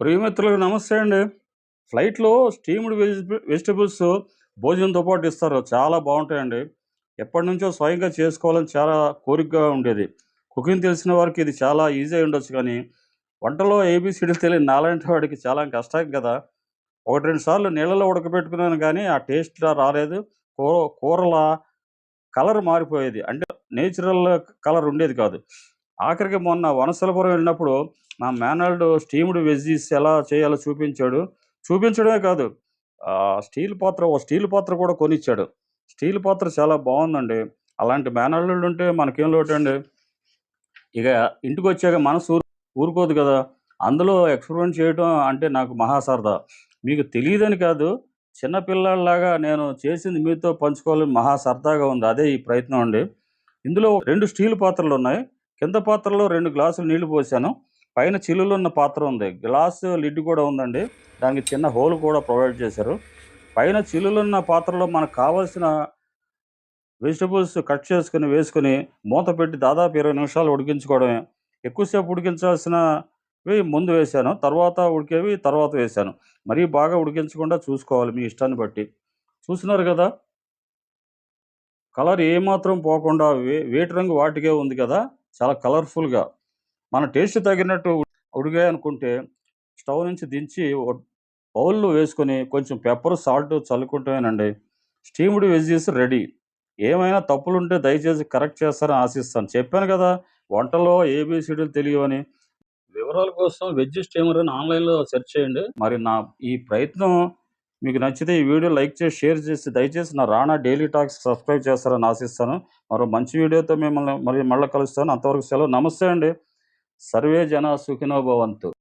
ప్రియమిత్రులకు నమస్తే అండి. ఫ్లైట్లో స్టీమ్డ్ వెజిట వెజిటబుల్స్ భోజనంతో పాటు ఇస్తారు. చాలా బాగుంటాయండి. ఎప్పటి నుంచో స్వయంగా చేసుకోవాలని చాలా కోరికగా ఉండేది. కుకింగ్ తెలిసిన వారికి ఇది చాలా ఈజీ ఉండొచ్చు కానీ వంటలో ఏబీసీడీలు తెలియని నాలాంటి వాడికి చాలా కష్టం కదా. ఒకటి రెండు సార్లు నీళ్ళలో ఉడకబెట్టుకున్నాను కానీ ఆ టేస్ట్ రాలేదు. కూర కూరల కలర్ మారిపోయేది. అంటే నేచురల్ కలర్ ఉండేది కాదు. ఆఖరికి మొన్న వనసలపురం వెళ్ళినప్పుడు మా మేనల్డ్ స్టీమ్డ్ వెజ్జీస్ ఎలా చేయాలో చూపించాడు. చూపించడమే కాదు స్టీల్ పాత్ర ఓ స్టీల్ పాత్ర కూడా కొనిచ్చాడు. స్టీల్ పాత్ర చాలా బాగుందండి. అలాంటి మేనల్లుడు ఉంటే మనకేం లోటు అండి ఇక ఇంటికి వచ్చాక మనసు ఊరుకోదు కదా. అందులో ఎక్స్పెరిమెంట్ చేయడం అంటే నాకు మహా సరదా మీకు తెలియదని కాదు చిన్నపిల్లలాగా నేను చేసింది మీతో పంచుకోవాలని మహా సరదాగా ఉంది. అదే ఈ ప్రయత్నం అండి. ఇందులో రెండు స్టీల్ పాత్రలు ఉన్నాయి కింద పాత్రలో రెండు గ్లాసులు నీళ్ళు పోసాను. పైన చిల్లులు ఉన్న పాత్ర ఉంది. గ్లాస్ లిడ్ కూడా ఉందండి. దానికి చిన్న హోల్ కూడా ప్రొవైడ్ చేశారు. పైన చిల్లులున్న పాత్రలో మనకు కావాల్సిన వెజిటబుల్స్ కట్ చేసుకుని వేసుకుని మూత పెట్టి దాదాపు ఇరవై నిమిషాలు ఉడికించుకోవడమే. ఎక్కువసేపు ఉడికించాల్సినవి ముందు వేశాను. తర్వాత ఉడికేవి తర్వాత వేశాను. మరీ బాగా ఉడికించకుండా చూసుకోవాలి మీ ఇష్టాన్ని బట్టి. చూసినారు కదా? కలర్ ఏమాత్రం పోకుండా వే వేటి రంగు వాటికే ఉంది కదా? చాలా కలర్ఫుల్గా మన టేస్ట్ తగినట్టు ఉడిగాయి అనుకుంటే స్టవ్ నుంచి దించి బౌల్లో వేసుకొని కొంచెం పెప్పర్ సాల్ట్ చల్లుకుంటామేనండి స్టీమ్డ్ వెజ్జీస్ రెడీ ఏమైనా తప్పులు ఉంటే దయచేసి కరెక్ట్ చేస్తారని ఆశిస్తాను. చెప్పాను కదా వంటలో ఏబిసిడీలు తెలియవని. వివరాల కోసం వెజ్ స్టీమర్ అని ఆన్లైన్లో సెర్చ్ చేయండి. మరి నా ఈ ప్రయత్నం మీకు నచ్చితే ఈ వీడియో లైక్ చేసి షేర్ చేసి దయచేసి నా రాణా డైలీ టాక్స్ సబ్స్క్రైబ్ చేస్తారని ఆశిస్తాను. మరో మంచి వీడియోతో మిమ్మల్ని మరి మళ్ళీ కలుస్తాను. అంతవరకు సెలవు. నమస్తే అండి. సర్వే జన సుఖినో భవంతు.